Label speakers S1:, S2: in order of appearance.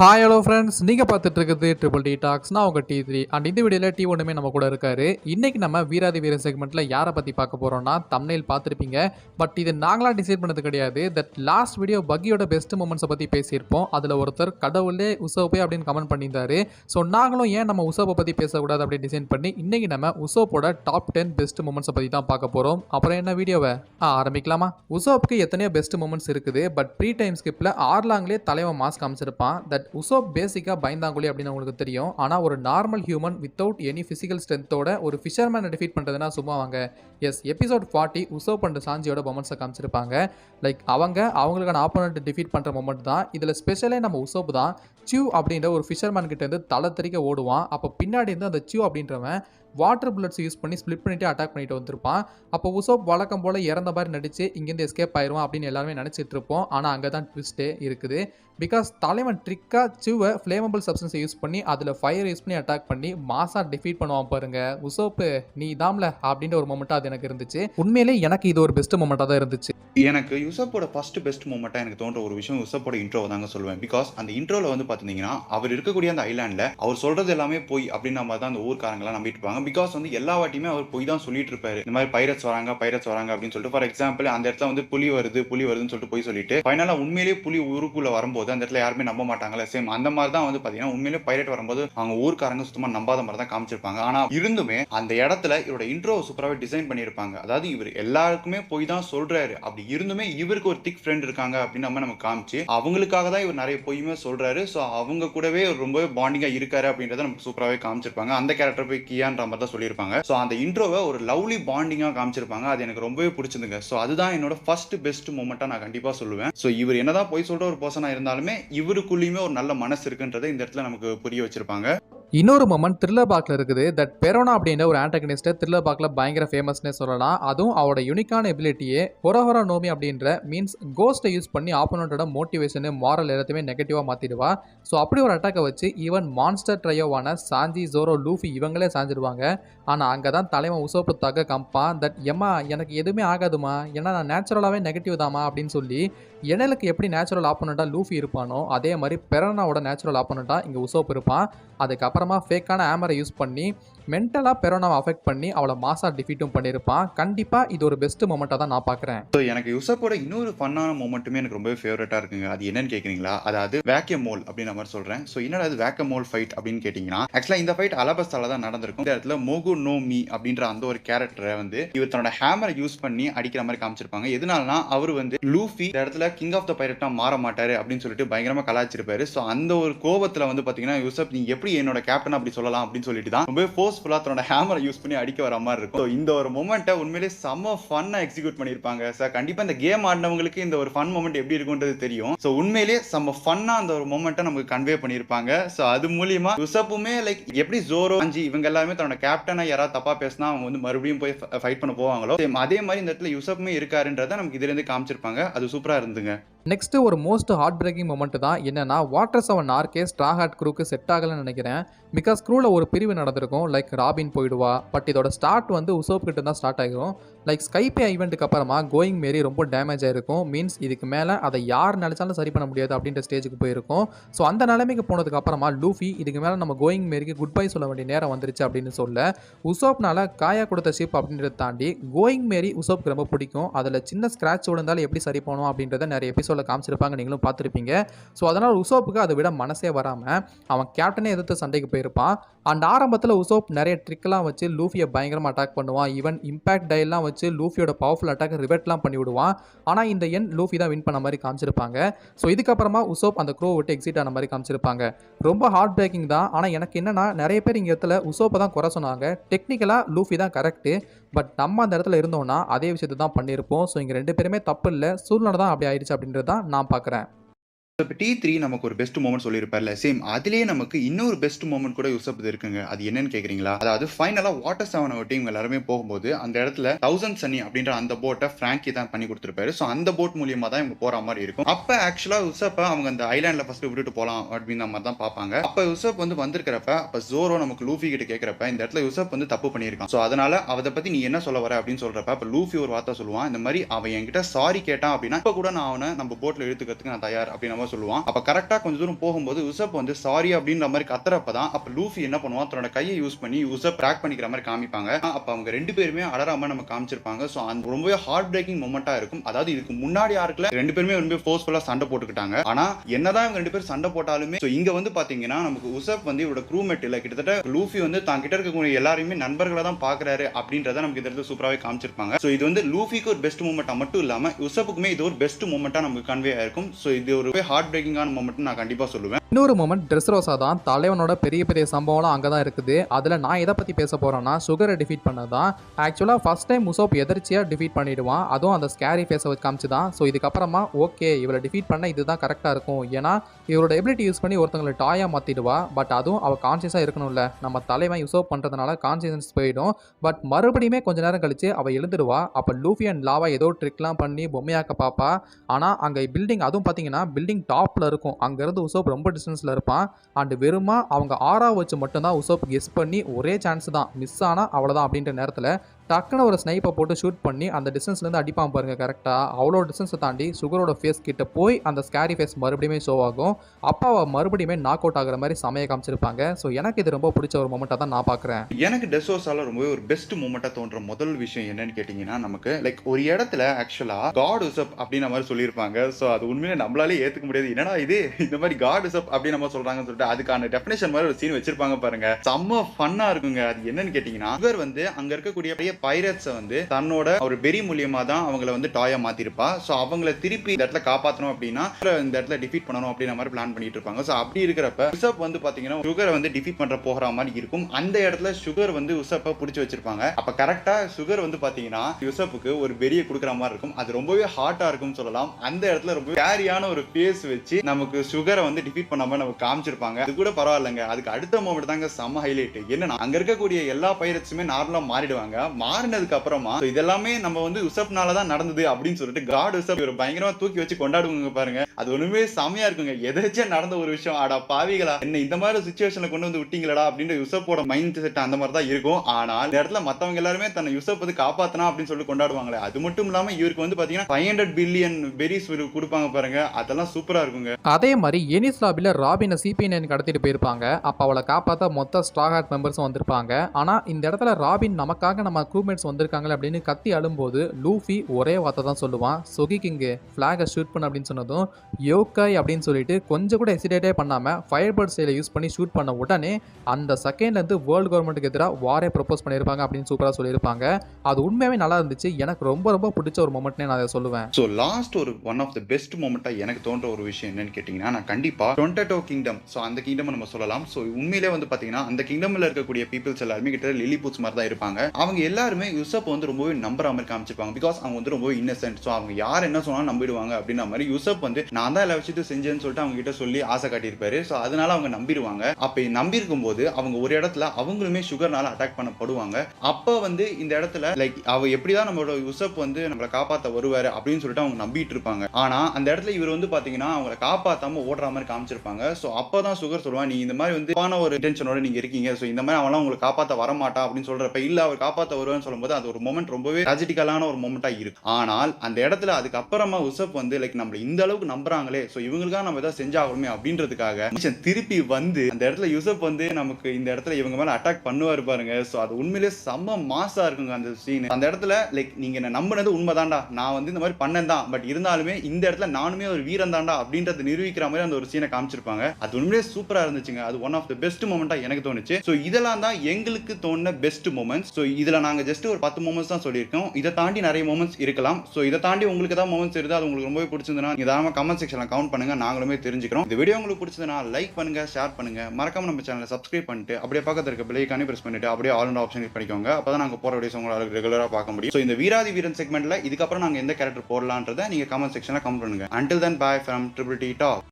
S1: Hi hello friends நீங்கள் பார்த்துட்டு இருக்குது ட்ரிபிள் டி டாக்ஸ் நான் உங்கள் டி த்ரீ அண்ட் இந்த வீடியோவில் டி ஒன்றுமே நம்ம கூட இருக்காரு. இன்றைக்கி நம்ம வீராதி வீரன் செக்மெண்ட்டில் யாரை பற்றி பார்க்க போகிறோம்னா தமிழில் பார்த்துருப்பீங்க. பட் இது நாங்களாக டிசைட் பண்ணது கிடையாது. தட் லாஸ்ட் வீடியோ பக்கியோட பெஸ்ட் மூமெண்ட்ஸை பற்றி பேசியிருப்போம். அதில் ஒருத்தர் கடவுளே உசோப்பே அப்படின்னு கமெண்ட் பண்ணியிருந்தாரு. ஸோ நாங்களும் ஏன் நம்ம உசோப்பை பற்றி பேசக்கூடாது அப்படின்னு டிசைன் பண்ணி இன்னைக்கு நம்ம உசோப்போட டாப் டென் பெஸ்ட் மூமெண்ட்ஸை பற்றி தான் பார்க்க போகிறோம் அப்புறம் என்ன வீடியோவை ஆ ஆரம்பிக்கலாமா? உசோப்புக்கு எத்தனையோ பெஸ்ட் மூமெண்ட்ஸ் இருக்குது. பட் ப்ரீ டைம் ஸ்கிப்பில் ஆர்லாங்லேயே தலைவன் மாஸ்க் காமிச்சிருப்பான். தட் உசோப் பேசிக்காக பயந்தாங்குழி அப்படின்னு உங்களுக்கு தெரியும். ஆனால் ஒரு normal human without any physical ஸ்ட்ரென்த்தோட ஒரு ஃபிஷர்மேனை டிஃபீட் பண்ணுறதுனா சும்மா வாங்க S episode forty Usopp and சாஞ்சியோட மொமெண்ட்ஸை காமிச்சிருப்பாங்க. லைக் அவங்க அவங்களுக்கான ஆப்போனண்ட் டிஃபீட் பண்ணுற மொமெண்ட் தான். இதில் ஸ்பெஷலே நம்ம உசோப் தான். சியூ அப்படின்ற ஒரு ஃபிஷர்மேன் கிட்ட இருந்து தலை தெறிக்க ஓடுவான். அப்போ பின்னாடி இருந்து அந்த சியூ அப்படின்றவன் வாட்டர் புல்லட்ஸ் யூஸ் பண்ணி ஸ்ப்ளிட் பண்ணிட்டு அட்டாக் பண்ணிட்டு வந்திருப்பான். அப்போ உசோப் வழக்கம் போல் இறந்த மாதிரி நடிச்சு இங்கேருந்து எஸ்கேப் ஆயிடுவான் அப்படின்னு எல்லாருமே நினச்சிட்டு இருப்போம். ஆனால் அங்கே தான் ட்விஸ்ட்டே இருக்குது. பிகாஸ் தலைவன் ட்ரிக்காக சிவை ஃப்ளேமபிள் சப்ஸ்டன்ஸை யூஸ் பண்ணி அதில் ஃபயர் யூஸ் பண்ணி அட்டாக் பண்ணி மாசா டிஃபீட் பண்ணுவான் பாருங்க. உசோப்பு நீ தாம்ல அப்படின்ற ஒரு மொமெண்ட்டாக அது எனக்கு இருந்துச்சு. உண்மையிலே எனக்கு இது ஒரு பெஸ்ட் மொமெண்ட்டாக தான் இருந்துச்சு.
S2: எனக்கு யூசப்போட ஃபர்ஸ்ட் பெஸ்ட் மூமெண்ட்டாக எனக்கு தோன்ற ஒரு விஷயம் யூசப்போட இன்ட்ரோவை தாங்க சொல்லுவேன். பிகாஸ் அந்த இன்ட்ரோவில் வந்து பார்த்தீங்கன்னா அவர் இருக்கக்கூடிய அந்த ஐலாண்டில் அவர் சொல்றது எல்லாமே போய் அப்படின்ற மாதிரி தான் அந்த ஊர்க்காரங்களாம் நம்பிட்டு இருப்பாங்க. பிகாஸ் வந்து எல்லா வாட்டியுமே அவர் போய் தான் சொல்லிட்டு இருப்பாரு. இந்த மாதிரி பைரட்ஸ் வராங்க பைரட்ஸ் வராங்க அப்படின்னு சொல்லிட்டு ஃபார் எக்ஸாம்பிள் அந்த இடத்துல வந்து புலி வருது புலி வருதுன்னு சொல்லிட்டு போய் சொல்லிட்டு ஃபைனலாக உண்மையிலேயே புலி ஊருக்குள்ள வரும்போது அந்த இடத்துல யாருமே நம்ப மாட்டாங்கல்ல. சேம் அந்த மாதிரி தான் வந்து பார்த்தீங்கன்னா உண்மையிலேயே பைரட் வரும்போது அவங்க ஊர்க்காரங்க சுத்தமாக நம்பாத மாதிரி தான் காமிச்சிருப்பாங்க. ஆனால் இருந்துமே அந்த இடத்துல இவரோட இன்ட்ரோ சூப்பராகவே டிசைன் பண்ணியிருப்பாங்க. அதாவது இவர் எல்லாருக்குமே போய் தான் சொல்றாரு. அப்படி இருந்துமே இவருக்கு ஒரு திக் ஃப்ரெண்ட் இருக்காங்க அப்படின்னு நம்ம நம்ம காமிச்சு அவங்களுக்காக தான் இவர் நிறைய பொய்யுமே சொல்றாரு. ஸோ அவங்க கூடவே ரொம்பவே பாண்டிங்கா இருக்காரு அப்படின்றத நமக்கு சூப்பராகவே காமிச்சிருப்பாங்க. அந்த கேரக்டர் போய் கியான்ற மாதிரி தான் சொல்லியிருப்பாங்க. ஸோ அந்த இன்ட்ரோவை ஒரு லவ்லி பாண்டிங்காக காமிச்சிருப்பாங்க. அது எனக்கு ரொம்பவே பிடிச்சிருந்துங்க. ஸோ அதுதான் என்னோட ஃபர்ஸ்ட் பெஸ்ட் மூமெண்ட்டாக நான் கண்டிப்பாக சொல்லுவேன். ஸோ இவர் என்னதான் போய் சொல்ற ஒரு பர்சனாக இருந்தாலுமே இவருக்குள்ளேயுமே ஒரு நல்ல மனசு இருக்குன்றதை இந்த இடத்துல நமக்கு புரிய வச்சிருப்பாங்க.
S1: இன்னொரு மொமெண்ட் த்ரில்லர் பார்க்கில் இருக்குது. தட் பெரோனா அப்படின்ற ஒரு ஆண்டகனிஸ்ட்டை த்ரில்லர் பார்க்கில் பயங்கர ஃபேமஸ்னே சொல்லலாம். அதுவும் அவரோட யூனிக்கான எபிலிட்டியே ஹொரஹொரா நோமி அப்படின்ற மீன்ஸ் கோஸ்ட்டை யூஸ் பண்ணி ஆப்போனண்டோட மோட்டிவேஷனு மாரல் எல்லாத்தையுமே நெகட்டிவாக மாற்றிடுவா ஸோ அப்படி ஒரு அட்டாக்கை வச்சு ஈவன் மான்ஸ்டர் ட்ரையோவான சாஞ்சி ஜோரோ லூஃபி இவங்களே சாஞ்சிடுவாங்க ஆனால் அங்கே தான் தலைவன் உசோப்பு தாக்க கம்பான். தட் எம்மா எனக்கு எதுவுமே ஆகாதுமா ஏன்னா நான் நேச்சுரலாகவே நெகட்டிவ் தாமா அப்படின்னு சொல்லி எனலுக்கு எப்படி நேச்சுரல் ஆப்போனண்ட்டாக லூஃபி இருப்பானோ அதே மாதிரி பெரோனாவோட நேச்சுரல் ஆப்போனண்ட்டாக இங்கே உசோப் இருப்பான். அதுக்கப்புறம் அப்புறமா ஃபேக்கான ஆமரை யூஸ் பண்ணி மென்டலாக பெரோனாவை அஃபெக்ட் பண்ணி அவளை மாசா டிஃபீட்டும் பண்ணியிருப்பான். கண்டிப்பாக இது ஒரு பெஸ்ட் மொமெண்ட்டாக தான் நான் பார்க்குறேன்.
S2: ஸோ எனக்கு யூசப்போட இன்னொரு ஃபன்னான மூமெண்ட்டுமே எனக்கு ரொம்பவே ஃபேவரட்டாக இருக்குங்க. அது என்னன்னு கேட்குறீங்களா அதாவது வேக்கியம் மோல் அப்படின்ற மாதிரி சொல்கிறேன் ஸோ என்னடா அது வேக்கம் மோல் ஃபைட் அப்படின்னு கேட்டிங்கன்னா ஆக்சுவலாக இந்த ஃபைட் அலபஸ்தால தான் நடந்திருக்கும். இந்த இடத்துல மோகு நோ மீ அப்படின்ற அந்த ஒரு கேரக்டரை வந்து இவர் தன்னோட ஹேமரை யூஸ் பண்ணி அடிக்கிற மாதிரி காமிச்சிருப்பாங்க. எதனாலனா அவர் வந்து லூஃபி இந்த இடத்துல கிங் ஆஃப் த பைரட்டாக மாற மாட்டாரு அப்படின்னு சொல்லிட்டு பயங்கரமாக கலாச்சிருப்பாரு. ஸோ அந்த ஒரு கோபத்தில் வந்து பார்த்தீங்கன்னா யூசப் நீ எப்படி என்னோட கேப்டன் அப்படி சொல்லலாம் அப்படின்னு சொல்லிட்டு தான் ரொம்ப ஃபோர்ஸ்ஃபுல்லாக தன்னோட ஹேமரை யூஸ் பண்ணி அடிக்க வர மாதிரி இருக்கும். ஸோ இந்த ஒரு மொமெண்ட்டை உண்மையிலே செம்ம ஃபன்னாக எக்ஸிக்யூட் பண்ணியிருப்பாங்க. சார் கண்டிப்பாக இந்த கேம் ஆடினவங்களுக்கு இந்த ஒரு ஃபன் மொமெண்ட் எப்படி இருக்குன்றது தெரியும். ஸோ உண்மையிலே செம்ம ஃபன்னாக அந்த ஒரு மொமெண்ட்டை நமக்கு கன்வே பண்ணியிருப்பாங்க. ஸோ அது மூலியமா யுசப்புமே லைக் எப்படி ஜோரோ அஞ்சு இவங்க எல்லாருமே தன்னோட கேப்டனாக யாராவது தப்பா பேசினா அவங்க வந்து மறுபடியும் போய் ஃபைட் பண்ண போவாங்களோ அதே மாதிரி இந்த இடத்துல யுசப்புமே இருக்காருன்றதை நமக்கு இதுலேருந்து காமிச்சிருப்பாங்க. அது சூப்பரா இருந்துங்க.
S1: நெக்ஸ்ட்டு ஒரு மோஸ்ட் ஹார்ட் பிரேக்கிங் மொமெண்ட் தான் என்னன்னா water seven arc straw hat க்ரூக்கு set ஆகலைன்னு நினைக்கிறேன். பிகாஸ் க்ரூவில் ஒரு பிரிவு நடந்திருக்கும். லைக் ராபின் போயிடுவா. பட் இதோட ஸ்டார்ட் வந்து உசோப் கிட்ட தான் ஸ்டார்ட் ஆகிரும் லைக் ஸ்கைபே ஈவெண்ட்டுக்கு அப்புறமா கோயிங் மேரி ரொம்ப டேமேஜ் ஆயிருக்கும். மீன்ஸ் இதுக்கு மேலே அதை யார் நினச்சாலும் சரி பண்ண முடியாது அப்படின்ற ஸ்டேஜுக்கு போயிருக்கும். ஸோ அந்த நிலைமைக்கு போனதுக்கு அப்புறமா லூஃபி இதுக்கு மேலே நம்ம கோயிங் மேரிக்கு குட் பை சொல்ல வேண்டிய நேரம் வந்துருச்சு அப்படின்னு சொல்ல உசோப்னால காயா கொடுத்த ஷிப் அப்படின்றத தாண்டி கோயிங் மேரி உசோப்க்கு ரொம்ப பிடிக்கும். அதில் சின்ன ஸ்க்ராட்ச் விழுந்தாலும் எப்படி சரி பண்ணுவோம் அப்படின்றத நிறைய எபிசோடில் காமிச்சிருப்பாங்க நீங்களும் பார்த்துருப்பீங்க. ஸோ அதனால் உசோப்புக்கு அதை விட மனசே வராமல் அவன் கேப்டனே எதிர்த்து சண்டைக்கு போயிருப்பான். அண்ட் ஆரம்பத்தில் உசோப் நிறைய ட்ரிக்லாம் வச்சு லூஃபியை பயங்கரமாக அட்டாக் பண்ணுவான். ஈவன் இம்பாக்ட் டைலாம் வச்சு லூஃபியோட பவர்ஃபுல் அட்டாக் ரிவெட்லாம் பண்ணி விடுவான். ஆனால் இந்த எண் லூஃபி தான் வின் பண்ண மாதிரி காமிச்சிருப்பாங்க. ஸோ இதுக்கப்புறமா உசோப் அந்த க்ரோ விட்டு எக்ஸிட் ஆன மாதிரி காமிச்சிருப்பாங்க. ரொம்ப ஹார்ட் பிரேக்கிங் தான். ஆனால் எனக்கு என்னென்னா நிறைய பேர் இங்கே இடத்துல உசோப்பை தான் குறை சொன்னாங்க. டெக்னிக்கலாக லூஃபி தான் கரெக்டு பட் நம்ம அந்த இடத்துல இருந்தோம்னா அதே விஷயத்தை தான் பண்ணியிருப்போம். ஸோ இங்கே ரெண்டு பேருமே தப்பு இல்லை. சூழ்நிலை தான் அப்படி ஆயிடுச்சு அப்படின்றது தான் நான் பார்க்குறேன்
S2: இப்போ டி த்ரீ நமக்கு ஒரு பெஸ்ட் மூமெண்ட் சொல்லியிருப்பார்ல. சேம் அதுலேயே நமக்கு இன்னொரு பெஸ்ட் மூமெண்ட் கூட யூசப் இருக்குங்க. அது என்னன்னு கேட்குறீங்களா அதாவது ஃபைனலாக வாட்டர் செவன் ஒட்டி இவங்க எல்லாருமே போகும்போது அந்த இடத்துல தௌசண்ட் சனி அப்படின்ற அந்த போட்டை ஃப்ராங்கி தான் பண்ணி கொடுத்துருப்பாரு. ஸோ அந்த போட் மூலியமாக தான் இவங்க போகிற மாதிரி இருக்கும். அப்போ ஆக்சுவலாக உசப்பை அவங்க அந்த ஐலாண்டில் ஃபஸ்ட்டு விட்டுட்டு போகலாம் அப்படின்ற மாதிரி தான் பார்ப்பாங்க. அப்போ யூசப் வந்து வந்திருக்கிறப்ப அப்போ ஜோரோ நமக்கு லூஃபி கிட்ட கேட்குறப்ப இந்த இடத்துல யூசப் வந்து தப்பு பண்ணியிருக்கான். ஸோ அதனால அதை பற்றி நீ என்ன சொல்ல வர அப்படின்னு சொல்கிறப்ப அப்போ லூஃபி ஒரு வார்த்தை சொல்லுவான். இந்த மாதிரி அவன் என்கிட்ட சாரி கேட்டான் அப்படின்னா இப்போ கூட நான் அவனை நம்ம போட்டில் இழுத்துக்கிறதுக்கு நான் தயார் அப்படின்னு மாதிரி சொல்லுவான். அப்ப கரெக்டா கொஞ்ச தூரம் போகும்போது உசப் வந்து சாரி அப்படின்ற மாதிரி கத்துறப்ப தான் அப்ப லூஃபி என்ன பண்ணுவான் தன்னோட கையை யூஸ் பண்ணி உசப் ட்ராக் பண்ணிக்கிற மாதிரி காமிப்பாங்க. அப்ப அவங்க ரெண்டு பேருமே அடராம நம்ம காமிச்சிருப்பாங்க. ஸோ அந்த ரொம்பவே ஹார்ட் பிரேக்கிங் மூமெண்டா இருக்கும். அதாவது இதுக்கு முன்னாடி யாருக்குல ரெண்டு பேருமே ரொம்ப ஃபோர்ஸ்ஃபுல்லா சண்டை போட்டுக்கிட்டாங்க. ஆனா என்னதான் இவங்க ரெண்டு பேரும் சண்டை போட்டாலுமே ஸோ இங்க வந்து பாத்தீங்கன்னா நமக்கு உசப் வந்து இவரோட க்ரூமேட் இல்ல. கிட்டத்தட்ட லூஃபி வந்து தான் கிட்ட இருக்கக்கூடிய எல்லாரையுமே நண்பர்களை தான் பாக்குறாரு அப்படின்றத நமக்கு இந்த இடத்துல சூப்பராகவே காமிச்சிருப்பாங்க. ஸோ இது வந்து லூஃபிக்கு ஒரு பெஸ்ட் மூமெண்ட்டா மட்டும் இல்லாம உசப்புக்குமே இது ஒரு பெஸ்ட் மூமெண்ட்டா நமக்கு கன்வே ஆயிருக்கும். ஸோ இது ஒரு ஹார்ட் பிரேக்கிங்கான மூமெண்ட் நான் கண்டிப்பாக சொல்லுவேன்.
S1: இன்னொரு மூமெண்ட் ட்ரெஸ் ரோசா தான் தலைவனோட பெரிய பெரிய சம்பவம்லாம் அங்கே தான் இருக்குது. அதில் நான் எதை பற்றி பேச போகிறேன்னா சுகரை டிஃபீட் பண்ணது தான் ஆக்சுவலாக ஃபஸ்ட் டைம் முசோப் எதிர்ச்சியாக டிஃபீட் பண்ணிடுவான். அதுவும் அந்த ஸ்கேரி ஃபேஸை வச்சு காமிச்சு தான் ஸோ இதுக்கப்புறமா ஓகே இவளை டிஃபீட் பண்ண இதுதான் கரெக்டாக இருக்கும். ஏன்னா இவரோட எபிலிட்டி யூஸ் பண்ணி ஒருத்தங்களை டாயாக மாற்றிடுவா பட் அதுவும் அவள் கான்சியஸாக இருக்கணும்ல. நம்ம தலைவன் யூசோப் பண்ணுறதுனால கான்சியஸ் போயிடும். பட் மறுபடியுமே கொஞ்ச நேரம் கழிச்சு அவள் எழுந்துடுவா. அப்போ லூஃபி அண்ட் லாவா ஏதோ ட்ரிக்லாம் பண்ணி பொம்மையாக்க பார்ப்பா ஆனால் அங்கே பில்டிங் அதுவும் பார்த்தீங்கன்னா பில்டிங் டாப்பில் இருக்கும். அங்கேருந்து உசோப் ரொம்ப டிஸ்டன்ஸில் இருப்பான். அண்ட் வெறுமா அவங்க ஆறா வச்சு மட்டும்தான் உசோப் கெஸ் பண்ணி ஒரே சான்ஸ் தான். மிஸ் ஆனால் அவ்வளோதான் அப்படின்ற நேரத்தில் டக்குன்னு ஒரு ஸ்னைப்பை போட்டு ஷூட் பண்ணி அந்த டிஸ்டன்ஸ்லேருந்து அடிப்பான் பாருங்கள் கரெக்டாக அவ்வளோ டிஸ்டன்ஸை தாண்டி சுகரோட ஃபேஸ் கிட்ட போய் அந்த ஸ்கேரி ஃபேஸ் மறுபடியுமே ஷோ ஆகும். அப்போ அவள் மறுபடியுமே நாக் அவுட் ஆகிற மாதிரி சமய காமிச்சிருப்பாங்க. ஸோ எனக்கு இது ரொம்ப பிடிச்ச ஒரு மொமெண்ட்டாக தான் நான் பார்க்குறேன்
S2: எனக்கு டெசோஸால ரொம்பவே ஒரு பெஸ்ட் மூமெண்ட்டாக தோன்ற முதல் விஷயம் என்னன்னு கேட்டிங்கன்னா நமக்கு லைக் ஒரு இடத்துல ஆக்சுவலாக காட் உசப் அப்படின்ற மாதிரி சொல்லியிருப்பாங்க. ஸோ அது உண்மையிலே நம்மளாலே ஏற்றுக்க முடியாது. என்னடா இது? இந்த மாதிரி காட் உசப் அப்படின்னு நம்ம சொல்கிறாங்கன்னு சொல்லிட்டு அதுக்கான டெஃபினேஷன் மாதிரி ஒரு சீன் வச்சிருப்பாங்க பாருங்க. செம்ம ஃபன்னாக இருக்குங்க. அது என்னன்னு கேட்டிங்கன்னா இவர் வந்து அங்கே இருக்கக்கூடிய பைரட்ஸை வந்து தன்னோட ஒரு பெரி மூலியமா தான் அவங்கள வந்து டாயா மாத்திருப்பா. ஸோ அவங்கள திருப்பி இந்த இடத்துல காப்பாற்றணும் அப்படின்னா இந்த இடத்துல டிஃபீட் பண்ணணும் அப்படின்ற மாதிரி பிளான் பண்ணிட்டு இருப்பாங்க. ஸோ அப்படி இருக்கிறப்ப உசப் வந்து பாத்தீங்கன்னா சுகரை வந்து டிஃபீட் பண்ற போகிற மாதிரி இருக்கும். அந்த இடத்துல சுகர் வந்து உசப்பை பிடிச்சி வச்சிருப்பாங்க. அப்ப கரெக்டா சுகர் வந்து பாத்தீங்கன்னா யூசப்புக்கு ஒரு பெரிய கொடுக்குற மாதிரி இருக்கும். அது ரொம்பவே ஹாட்டா இருக்கும்னு சொல்லலாம். அந்த இடத்துல ரொம்ப கேரியான ஒரு ஃபேஸ் வச்சு நமக்கு சுகரை வந்து டிஃபீட் பண்ணாம நமக்கு காமிச்சிருப்பாங்க. அது கூட பரவாயில்லைங்க. அதுக்கு அடுத்த மூமெண்ட் தாங்க செம்ம ஹைலைட் என்னன்னா அங்க இருக்கக்கூடிய எல்லா பைரட்ஸுமே நார்மலா மாறிடுவாங்க. மாறினதுக்கு அப்புறமா இதெல்லாமே நம்ம வந்து உசப்னால தான் நடந்தது அப்படின்னு சொல்லிட்டு காட் உசப் இவர் பயங்கரமா தூக்கி வச்சு கொண்டாடுவாங்க பாருங்க. அது ஒண்ணுமே செமையா இருக்குங்க. எதாச்சும் நடந்த ஒரு விஷயம் ஆடா பாவிகளா என்ன இந்த மாதிரி சுச்சுவேஷன்ல கொண்டு வந்து விட்டீங்களடா அப்படின்ற யூசப்போட மைண்ட் செட் அந்த மாதிரி தான் இருக்கும். ஆனால் இந்த இடத்துல மத்தவங்க எல்லாருமே தன்னை யூசப் வந்து காப்பாத்தனா அப்படின்னு சொல்லி கொண்டாடுவாங்களே அது மட்டும் இல்லாம இவருக்கு வந்து பாத்தீங்கன்னா ஃபைவ் ஹண்ட்ரட் பில்லியன் பெரிஸ் கொடுப்பாங்க பாருங்க. அதெல்லாம் சூப்பரா இருக்குங்க.
S1: அதே மாதிரி எனிஸ் லாபில ராபினை சிபி நைன் கடத்திட்டு போயிருப்பாங்க. அப்போ அவளை காப்பாற்ற மொத்த ஸ்டாக் ஹார்ட் மெம்பர்ஸும் வந்திருப்பாங்க. ஆனால் இந்த இடத்துல ராபின் நமக்காக நம்ம க்ரூமேட்ஸ் வந்திருக்காங்களே அப்படின்னு கத்தி அழும்போது லூஃபி ஒரே வார்த்தை தான் சொல்லுவான். சொகி கிங்கு ஃப்ளாகை ஷூட் பண்ண அப்படின்னு சொன்னதும் யோக்காய் அப்படின்னு சொல்லிட்டு கொஞ்சம் கூட எசிடேட்டே பண்ணாமல் ஃபயர் பேர்ட் ஸ்டைலை யூஸ் பண்ணி ஷூட் பண்ண உடனே அந்த செகண்ட்லேருந்து வேர்ல்டு கவர்மெண்ட்டுக்கு எதிராக வாரே ப்ரப்போஸ் பண்ணியிருப்பாங்க அப்படின்னு சூப்பராக சொல்லியிருப்பாங்க. அது உண்மையாகவே நல்லா இருந்துச்சு. எனக்கு ரொம்ப ரொம்ப பிடிச்ச ஒரு மொமெண்ட்னே நான் அதை சொல்லுவேன்.
S2: ஸோ லாஸ்ட் ஒரு ஒன் ஆஃப் த பெஸ்ட் மொமெண்ட்டாக எனக்கு தோன்ற ஒரு விஷயம் என்னன்னு கேட்டிங்கன்னா நான் கண்டிப்பாக டொண்டட்டோ கிங்டம் ஸோ அந்த கிங்டம் நம்ம சொல்லலாம். ஸோ உண்மையிலே வந்து பார்த்தீங்கன்னா அந்த கிங்டமில் இருக்கக்கூடிய பீப்புள்ஸ் எல்லாருமே கிட்ட லிலி பூட்ஸ் மாதிரி தான் இருப்பாங்க. அவங்க எல்லா எல்லாருமே யூசப் வந்து ரொம்பவே நம்புற மாதிரி காமிச்சிருப்பாங்க. பிகாஸ் அவங்க வந்து ரொம்ப இன்னசென்ட் ஸோ அவங்க யார் என்ன சொன்னாலும் நம்பிடுவாங்க அப்படின்ற மாதிரி யூசப் வந்து நான் தான் எல்லா விஷயத்தையும் செஞ்சேன்னு சொல்லிட்டு அவங்க கிட்ட சொல்லி ஆசை காட்டியிருப்பாரு. ஸோ அதனால அவங்க நம்பிடுவாங்க. அப்போ நம்பியிருக்கும் போது அவங்க ஒரு இடத்துல அவங்களுமே சுகர்னால அட்டாக் பண்ணப்படுவாங்க. அப்போ வந்து இந்த இடத்துல லைக் அவ எப்படிதான் நம்மளோட யூசப் வந்து நம்மளை காப்பாற்ற வருவாரு அப்படின்னு சொல்லிட்டு அவங்க நம்பிட்டு இருப்பாங்க. ஆனா அந்த இடத்துல இவர் வந்து பாத்தீங்கன்னா அவங்களை காப்பாத்தாம ஓடுற மாதிரி காமிச்சிருப்பாங்க. ஸோ அப்பதான் சுகர் சொல்லுவான் நீ இந்த மாதிரி வந்து ஒரு இன்டென்ஷனோட நீங்க இருக்கீங்க. ஸோ இந்த மாதிரி அவன்லாம் உங்களை காப்பாற்ற வரமாட்டா? அப்படின்னு சொல்றப்ப இல்ல அவர் காப்பாத்த வருவான்னு சொல்லும்போது அது ஒரு மொமெண்ட் ரொம்பவே ட்ராஜடிக்கலான ஒரு மொமெண்ட்டாக இருக்கு. ஆனால் அந்த இடத்துல அதுக்கப்புறமா உசப் வந்து லைக் நம்மளை இந்த அளவுக்கு நம்புறாங்களே ஸோ இவங்களுக்காக நம்ம ஏதாவது செஞ்சாகணுமே அப்படின்றதுக்காக மிஷன் திருப்பி வந்து அந்த இடத்துல யூசப் வந்து நமக்கு இந்த இடத்துல இவங்க மேல அட்டாக் பண்ணுவார் பாருங்க. ஸோ அது உண்மையிலே செம்ம மாசா இருக்குங்க அந்த சீன் அந்த இடத்துல லைக் நீங்க என்ன நம்பினது உண்மைதான்டா. நான் வந்து இந்த மாதிரி பண்ணேன் தான். பட் இருந்தாலுமே இந்த இடத்துல நானுமே ஒரு வீரம் தான்டா அப்படின்றத நிரூபிக்கிற மாதிரி அந்த ஒரு சீனை காமிச்சிருப்பாங்க. அது உண்மையிலே சூப்பரா இருந்துச்சுங்க. அது ஒன் ஆஃப் த பெஸ்ட் மூமெண்டா எனக்கு தோணுச்சு. ஸோ இதெல்லாம் தான் எங்களுக்கு தோணுன பெஸ்ட் மூமெண்ட்ஸ் ஸோ இதுல நாங்கள் ஜஸ்ட் ஒரு பத்து மூமெண்ட்ஸ் தான் சொல்லியிருக்கோம். இதை தாண்டி நிறைய மூமெண்ட்ஸ் இருக்கலாம். ஸோ இதை தாண்டி உங்களுக்கு ஏதாவது மூமெண்ட்ஸ் இருந்தால் அது உங்களுக்கு ரொம்பவே பிடிச்சிருந்தனா நீங்க கமெண்ட் செக்ஷனில் கவுண்ட் பண்ணுங்க. நாங்களுமே தெரிஞ்சுக்கிறோம். இந்த வீடியோ உங்களுக்கு பிடிச்சதுனா லைக் பண்ணுங்க ஷேர் பண்ணுங்க. மறக்காம நம்ம சேனலை சப்ஸ்கிரைப் பண்ணிட்டு அப்படியே பக்கத்துல இருக்க பிள்ளைக்கானே பிரஸ் பண்ணிட்டு அப்படியே ஆல் அண்ட் ஆப்ஷன் பண்ணிக்கோங்க. அப்பதான் நாங்கள் போகிற வீடியோஸ் உங்களால் ரெகுலராக பார்க்க முடியும். ஸோ இந்த வீராதி வீரன் செக்மெண்ட்ல இதுக்கப்புறம் நாங்கள் எந்த கேரக்டர் போடலான்றதை நீங்க கமெண்ட் செக்ஷனில் கமெண்ட் பண்ணுங்க. Until then bye from triple D talk